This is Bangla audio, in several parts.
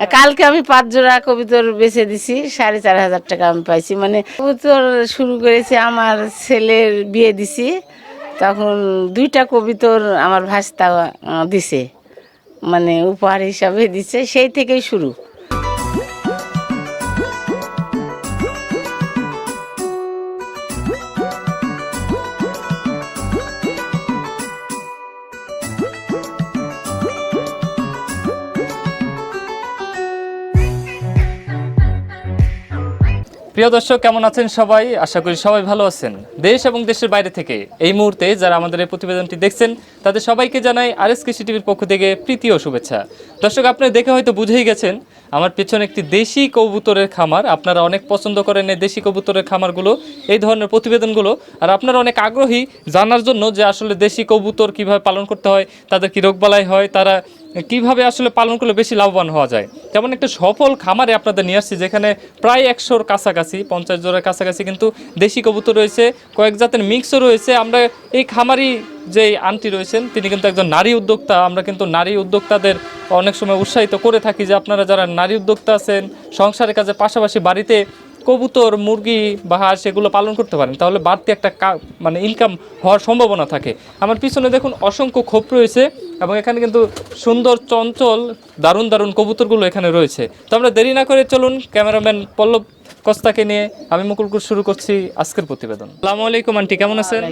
কালকে আমি পাঁচ জোড়া কবিতর বেছে দিছি, সাড়ে চার হাজার টাকা আমি পাইছি। মানে কবিতর শুরু করেছি, আমার ছেলের বিয়ে দিছি, তখন দুইটা কবিতর আমার ভাস্তা দিছে। মানে উপহার হিসাবে দিছে, সেই থেকেই শুরু। প্রিয় দর্শক, কেমন আছেন সবাই? আশা করি সবাই ভালো আছেন। দেশ এবং দেশের বাইরে থেকে এই মুহূর্তে যারা আমাদের এই প্রতিবেদনটি দেখছেন, তাদের সবাইকে জানাই আর এস কৃষি টিভির পক্ষ থেকে প্রীতি ও শুভেচ্ছা। দর্শক, আপনি দেখে হয়তো বুঝেই গেছেন আমার পেছনে একটি দেশি কবুতরের খামার। আপনারা অনেক পছন্দ করেন এই দেশি কবুতরের খামারগুলো, এই ধরনের প্রতিবেদনগুলো। আর আপনারা অনেক আগ্রহী জানার জন্য যে আসলে দেশি কবুতর কীভাবে পালন করতে হয়, তাদের কি রোগবালাই হয়, তারা কীভাবে আসলে পালন করলে বেশি লাভবান হওয়া যায়। তেমন একটা সফল খামারে আপনাদের নিয়ে আসছি, যেখানে প্রায় একশোর কাছাকাছি, পঞ্চাশ জোড়ার কাছাকাছি কিন্তু দেশি কবুতর রয়েছে, কয়েক জাতের মিক্সও রয়েছে। আমরা এই খামারি যে আন্টি রয়েছেন, তিনি কিন্তু একজন নারী উদ্যোক্তা। আমরা কিন্তু নারী উদ্যোক্তাদের অনেক সময় উৎসাহিত করে থাকি যে আপনারা যারা নারী উদ্যোক্তা আছেন, সংসারের কাজে পাশাপাশি বাড়িতে কবুতর, মুরগি বা হাঁস এগুলো পালন করতে পারেন, তাহলে বাড়তি একটা মানে ইনকাম হওয়ার সম্ভাবনা থাকে। আমার পিছনে দেখুন অসংখ্য খোপ রয়েছে এবং এখানে কিন্তু সুন্দর, চঞ্চল, দারুণ দারুণ কবুতরগুলো এখানে রয়েছে। তো আমরা দেরি না করে চলুন, ক্যামেরাম্যান পল্লব কস্তাকে নিয়ে আমি মুকুলকুর শুরু করছি আজকের প্রতিবেদন। আসসালামু আলাইকুম আন্টি কেমন আছেন?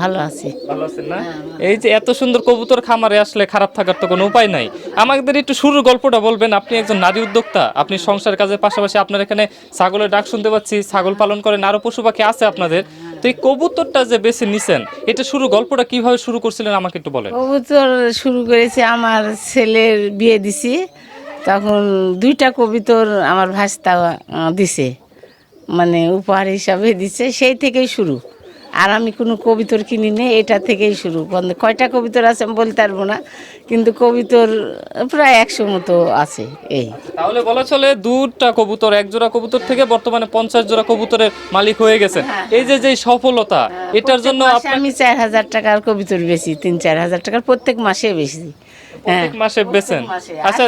ভালো আছি। ভালো আছেন না? এই যে এত সুন্দর কবুতর খামারে আসলে খারাপ থাকার তো কোনো উপায় নাই। আমাদের একটু শুরুর গল্পটা বলবেন আপনি একজন নারী উদ্যোক্তা আপনি সংসার কাজের পাশাপাশি আপনার এখানে ছাগলের ডাক শুনতে পাচ্ছি ছাগল পালন করেন আরও পশু পাখি আছে আপনাদের। তো এই কবুতরটা যে বেছে নিছেন এটা শুরু গল্পটা কীভাবে শুরু করছিলেন আমাকে একটু বলেন। কবুতর শুরু করেছি আমার ছেলের বিয়ে দিছি। তখন দুইটা কবিতর আমার ভাস্তা দিছে। মানে উপহার হিসাবে দিছে সেই থেকেই শুরু। আর আমি কোনো কবিতর কিনি নে এটা থেকেই শুরু। বন্ধ- কয়টা কবিতর আছে আমি বলতে পারব না কিন্তু কবিতর প্রায় একশো মতো আছে এই। তাহলে বলা চলে দুটা কবুতর এক জোড়া কবুতর থেকে বর্তমানে পঞ্চাশ জোড়া কবুতরের মালিক হয়ে গেছেন এই যে যে সফলতা এটার জন্য আমি চার হাজার টাকার কবিতর বেশি তিন চার হাজার টাকার প্রত্যেক মাসে বেশি। হ্যাঁ প্রত্যেক মাসে বেছেন মাসে। আচ্ছা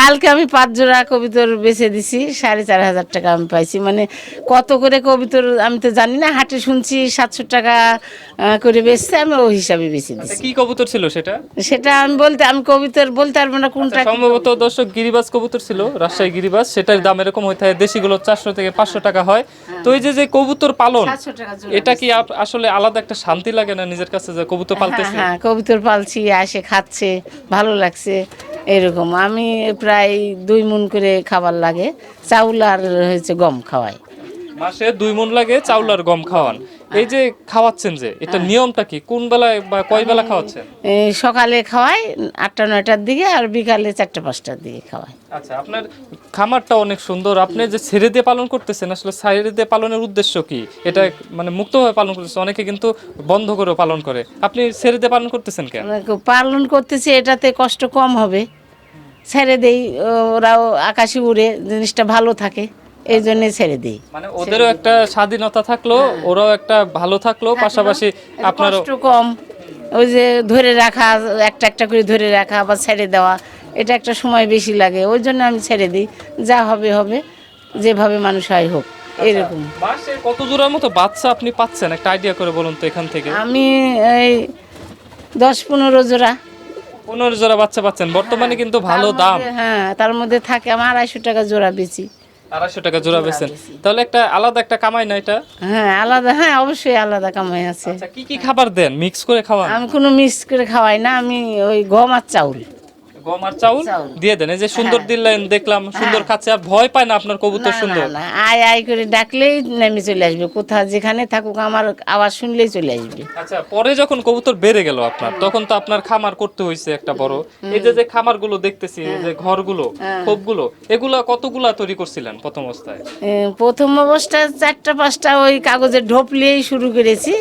কালকে আমি পাঁচ জোড়া কবিতর বেচে দিছি সাড়ে চার হাজার টাকা আমি পাইছি। মানে কত করে কবিতর আমি তো জানি না হাটে শুনছি সাতশো টাকা করে বেচছে আমি ওই হিসাবে বেশি আচ্ছা, দিছি। কি কবুতর ছিল সেটা? সেটা আমি বলতে আমি কবিতর বলতে পারব না কোনটা সম্ভবত দর্শক গিরিবাজ কবুতর ছিল রাজশাহী গিরিবাজ সেটার দাম এরকম হয়ে থাকে দেশিগুলো চারশো থেকে পাঁচশো টাকা হয়। তো এই যে যে কবুতর পালন 700 টাকা জোড়া এটা কি আসলে আলাদা একটা শান্তি লাগে না নিজের কাছে যে কবুতর হ্যাঁ পালতেছে? হ্যাঁ কবিতর পালছি আসে খাচ্ছে ভালো লাগছে এরকম। আমি প্রায় দুই মন করে খাবার লাগে। চাউল আর হয়েছে গম খাওয়াই। মাসে দুই মন লাগে চাউল আর গম খাওয়ান। এই যে খাওয়াচ্ছেন যে এটা হ্যাঁ। নিয়মটা কি? কোন বেলায় বা কয় বেলা খাওয়াচ্ছেন? সকালে খাওয়াই আটটা নয়টার দিকে আর বিকালে চারটে পাঁচটার দিকে খাওয়াই। আচ্ছা আপনার খামারটা অনেক সুন্দর। আপনি যে ছেড়ে দিয়ে পালন করতেছেন আসলে ছেড়ে দিয়ে পালনের উদ্দেশ্য কি? এটা মানে মুক্তভাবে পালন করতেছে অনেকে কিন্তু বন্ধ করে পালন করে। আপনি ছেড়ে দিয়ে পালন করতেছেন কেন? পালন করতেছি এটাতে কষ্ট কম হবে। ছেড়ে দেই ওরাও আকাশে উড়ে জিনিসটা ভালো থাকে। এই জন্যে ছেড়ে দিই। মানে ওদেরও একটা স্বাধীনতা থাকল ওরাও একটা ভালো থাকল পাশাপাশি আপনারও কষ্ট কম। ওই যে ধরে রাখা একটা একটা করে ধরে রাখা আবার ছেড়ে দেওয়া এটা একটা সময় বেশি লাগে। ওই জন্য আমি ছেড়ে দিই। যা হবে হবে। যেভাবে মানুষ হয় হোক এরকম। মাসে কত জোড়ার মতো বাচ্চা আপনি পাচ্ছেন? একটা আইডিয়া করে বলুন তো এখান থেকে। আমি এই দশ পনেরো জোড়া। পনেরো জোড়া বাচ্চা পাচ্ছেন। বর্তমানে কিন্তু ভালো দাম। হ্যাঁ তার মধ্যে থাকে আমার আড়াইশো টাকা জোড়া বেশি আড়াইশো টাকা জোড়া বেছেন তাহলে একটা আলাদা একটা কামাই না এটা? হ্যাঁ আলাদা হ্যাঁ অবশ্যই আলাদা কামাই আছে। আচ্ছা কি কি খাবার দেন? মিক্স করে খাওয়ান? আমি কোনো মিক্স করে খাওয়াই না আমি ওই গম আর চাউল। গম আর চাউল। দিয়ে দেন। এই যে সুন্দর দিলেন দেখলাম সুন্দর খাচ্ছে। আর ভয় পায় না আপনার কবুতর সুন্দর? আয় আয় করে ডাকলেই নেমে চলে আসবে। যেখানে থাকুক আমার আওয়াজ শুনলেই চলে আসবে। আচ্ছা পরে যখন কবুতর বেড়ে গেল আপনার তখন তো আপনার খামার করতে হয়েছে একটা বড়। এই যে যে খামারগুলো দেখতেছি এই যে ঘরগুলো খোপগুলো এগুলা কতগুলা তৈরি করছিলেন প্রথম অবস্থায়? প্রথম অবস্থায় চারটা পাঁচটা ওই কাগজের ঢোপলিয়েই শুরু করেছি।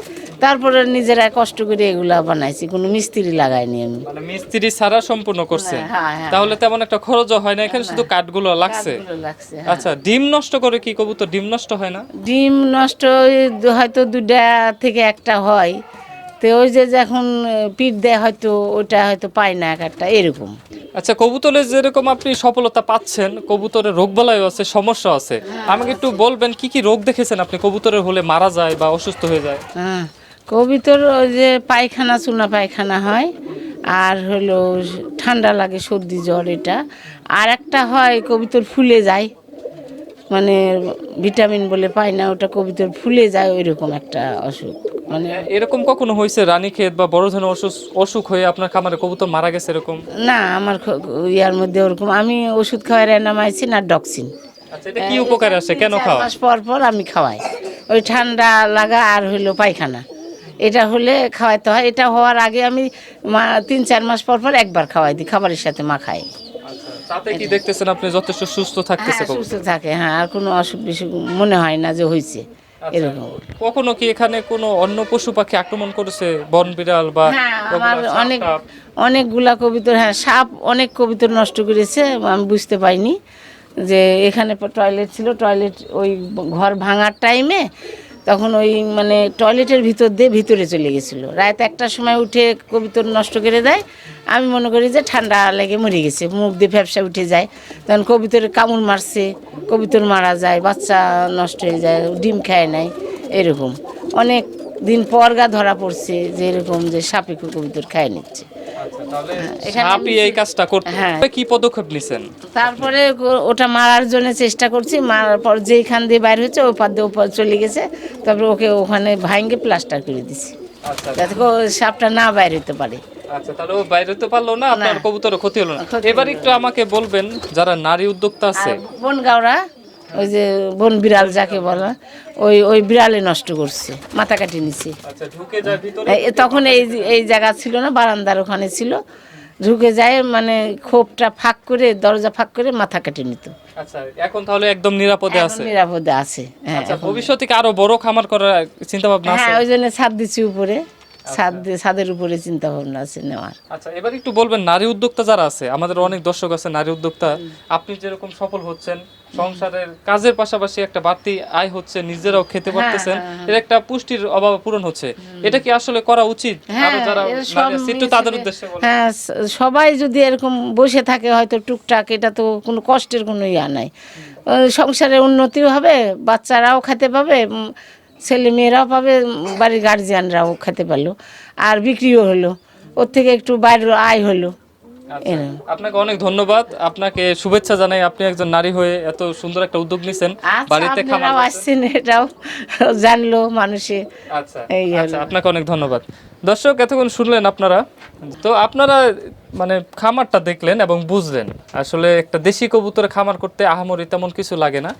তারপরে নিজেরা কষ্ট করে এগুলা বানাইছি কোনো মিস্ত্রি লাগাইনি আমি। মানে মিস্ত্রি ছাড়া সম্পূর্ণ করছেন হ্যাঁ, হ্যাঁ। তাহলে তেমন একটা খরচও হয় না এখানে শুধু কাঠগুলো লাগছে? হ্যাঁ। আচ্ছা ডিম নষ্ট করে কি কবুতর ডিম নষ্ট হয় না? ডিম নষ্ট হয়তো দুটা থেকে একটা হয়। তো ওই যে যখন পিঠ দেয় হয়তো ওটা হয়তো পায় না এক একটা এরকম। আচ্ছা কবুতরে যেরকম আপনি সফলতা পাচ্ছেন কবুতরের রোগবালাই আছে সমস্যা আছে। আমাকে একটু বলবেন কি কি রোগ দেখেছেন আপনি? কবুতরের হলে মারা যায় বা অসুস্থ হয়ে যায়? হ্যাঁ। কবিতর ওই যে পায়খানা চুনা পায়খানা হয়। আর হলো ঠান্ডা লাগে সর্দি জ্বর এটা। আর একটা হয় কবিতর ফুলে যায়। মানে ভিটামিন বলে পায় না ওটা কবিতর ফুলে যায় ওই রকম একটা অসুখ। মানে এরকম কখনো হয়েছে রানীক্ষেত বা বড় ধরনের অসুখ অসুখ হয়ে আপনার খামারে কবুতর মারা গেছে এরকম? না আমার ইয়ার মধ্যে ওরকম। আমি ওষুধ খাওয়াই র্যানামাইসিন আর ডক্সিন। আচ্ছা এটা কি উপকারে আসে? কেন খাওয়া মাস পর পর আমি খাওয়াই। ওই ঠান্ডা লাগা আর হইল পায়খানা। এটা হলে খাওয়াইতে হয়। এটা হওয়ার আগে আমি তিন চার মাস পর পর একবার খাওয়াই দিই খাবারের সাথে মা খাই তাতে কি দেখতেছেন আপনি যথেষ্ট সুস্থ থাকতেছে হ্যাঁ, সুস্থ থাকে হ্যাঁ আর কোনো অসুখ বিসুখ মনে হয় না যে হয়েছে আচ্ছা। এরকম। কখনো কি এখানে কোনো অন্য পশু পাখি আক্রমণ করেছে? বন বিড়াল বা হ্যাঁ আমার অনেক অনেকগুলা কবিতর হ্যাঁ সাপ অনেক কবিতর নষ্ট করেছে আমি বুঝতে পাইনি যে এখানে টয়লেট ছিল টয়লেট ওই ঘর ভাঙার টাইমে তখন ওই মানে টয়লেটের ভিতর দিয়ে ভিতরে চলে গেছিল। রাত একটার সময় উঠে কবিতর নষ্ট করে দেয়। আমি মনে করি যে ঠান্ডা লেগে মরে গেছে, মুখ দিয়ে ফ্যাপসা উঠে যায়। তখন কবিতরে কামড় মারছে, কবিতর মারা যায়, বাচ্চা নষ্ট হয়ে যায়, ডিম খায় নাই, এরকম। অনেক দিন পর গা ধরা পড়ছে যে এরকম যে সাপে কবিতর খায় নিচ্ছে। সাপই এই কাজটা করতে। হ্যাঁ। কি পদক্ষেপ নিছেন? তারপরে ওটা মারার জন্য চেষ্টা করছি মারার পর যেইখান দিয়ে বাইর হচ্ছে ওই পার দিয়ে ওপর চলে গেছে। তারপরে ওকে ওখানে ভাঙ্গে প্লাস্টার করে দিছি আচ্ছা যাতে সাপটা না বাইর হতে পারে। আচ্ছা তাহলে ও বাইরে তো পারল না আপনার কবুতর ক্ষতি হলো না। এবার একটু আমাকে বলবেন যারা নারী উদ্যোক্তা আছে। আর বন গাওরা ওই যে বন বিড়াল যাকে বলা ওই ওই বিড়ালে নষ্ট করছে মাথা কাটি নিছে। আচ্ছা তখন এই এই জায়গা ছিল না বারান্দার ওখানে ছিল। ঢুকে যায় মানে খোপটা ফাঁক করে দরজা ফাঁক করে মাথা কেটে নিত। আচ্ছা এখন তাহলে একদম নিরাপদে আছে। নিরাপদে আছে হ্যাঁ আচ্ছা ভবিষ্যতে আরও বড় খামার করার চিন্তা ভাবনা আছে? হ্যাঁ ওই জন্য ছাদ দিচ্ছি উপরে। ছাদ ছাদের উপরে চিন্তা ভাবনা আছে নেওয়ার। আচ্ছা এবার একটু বলবেন নারী উদ্যোক্তা যারা আছে আমাদের অনেক দর্শক আছে নারী উদ্যোক্তা আপনি যেরকম সফল হচ্ছেন সংসারের কাজের পাশাপাশি একটা বাড়তি আয় হচ্ছে নিজেরাও খেতে পারতেছেন এর একটা পুষ্টির অভাব পূরণ হচ্ছে। এটা কি আসলে করা উচিত? যারা তাদের উদ্দেশ্যে হ্যাঁ সবাই যদি এরকম বসে থাকে হয়তো টুকটাক এটা তো কোনো কষ্টের কোনো ইয়া নাই। ওই সংসারে উন্নতিও হবে বাচ্চারাও খেতে পাবে ছেলে মেয়েরাও পাবে বাড়ির গার্জিয়ানরাও খেতে পারল। আর বিক্রিও হলো ওর থেকে একটু বাইরের আয় হলো। আপনাকে অনেক ধন্যবাদ। আপনাকে শুভেচ্ছা জানাই। আপনি একজন নারী হয়ে এত সুন্দর একটা উদ্যোগ নিছেন। আচ্ছা, বাড়িতে খামার আসছেন এটাও জানলো মানুষে। আচ্ছা আচ্ছা আপনাকে অনেক ধন্যবাদ। দর্শক এতক্ষণ শুনলেন আপনারা। তো আপনারা মানে খামারটা দেখলেন এবং বুঝলেন। আসলে একটা দেশি কবুতরের খামার করতে আহামরি তেমন কিছু লাগে না।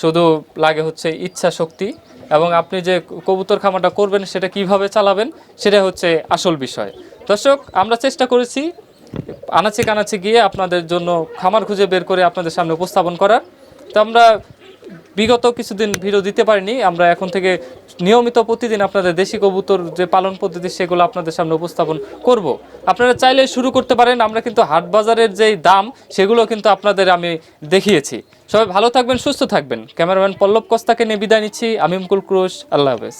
শুধু লাগে হচ্ছে ইচ্ছা শক্তি এবং আপনি যে কবুতর খামারটা করবেন সেটা কীভাবে চালাবেন সেটা হচ্ছে আসল বিষয়। দর্শক আমরা চেষ্টা করেছি আনাচে কানাচে গিয়ে আপনাদের জন্য খামার খুঁজে বের করে আপনাদের সামনে উপস্থাপন করার। তো আমরা বিগত কিছুদিন ভিডিও দিতে পারিনি, আমরা এখন থেকে নিয়মিত প্রতিদিন আপনাদের দেশি কবুতর যে পালন পদ্ধতি সেগুলো আপনাদের সামনে উপস্থাপন করব। আপনারা চাইলে শুরু করতে পারেন, আমরা কিন্তু হাট বাজারের যেই দাম সেগুলো কিন্তু আপনাদের আমি দেখিয়েছি। সবাই ভালো থাকবেন, সুস্থ থাকবেন। ক্যামেরাম্যান পল্লব কস্তাকে নিয়ে বিদায় নিচ্ছি আমি মুকুল ক্রোশ, আল্লাহ হাফেজ।